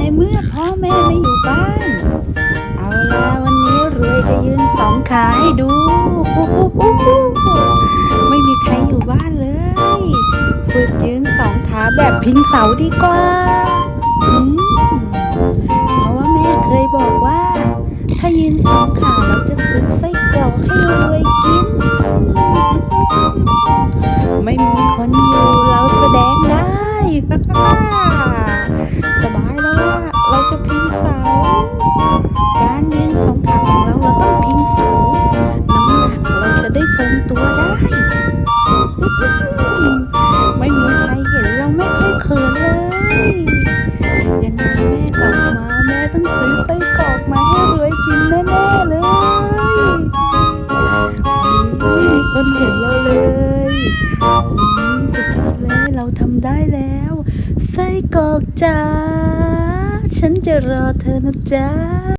ในเมื่อพ่อแม่ไม่อยู่บ้าน เอาล่ะวันนี้รวยจะยืนสองขาให้ดู ไม่มีใครอยู่บ้านเลย ฝึกยืนสองขาแบบพิงเสาดีกว่า เพราะว่าแม่เคยบอกว่า ถ้ายืนสองขาเราจะซื้อไส้กรอกให้รวยกิน ไม่มีคนอยู่เราแสดงได้ การยืนสองขาของเราเราต้องพิงเสา น้ำหนักเราจะได้ทรงตัวได้ ไม่มีใครเห็นเราไม่เคยเขินเลย ยังไงแม่กลับมาแม่ต้องซื้อไส้กรอกมาให้รวยกินแน่ๆเลยไม่มีคนเห็นเราเลยสุดยอดเลยเราทำได้แล้วไส้กรอกจ้าฉันจะรอเธอนะจ๊ะ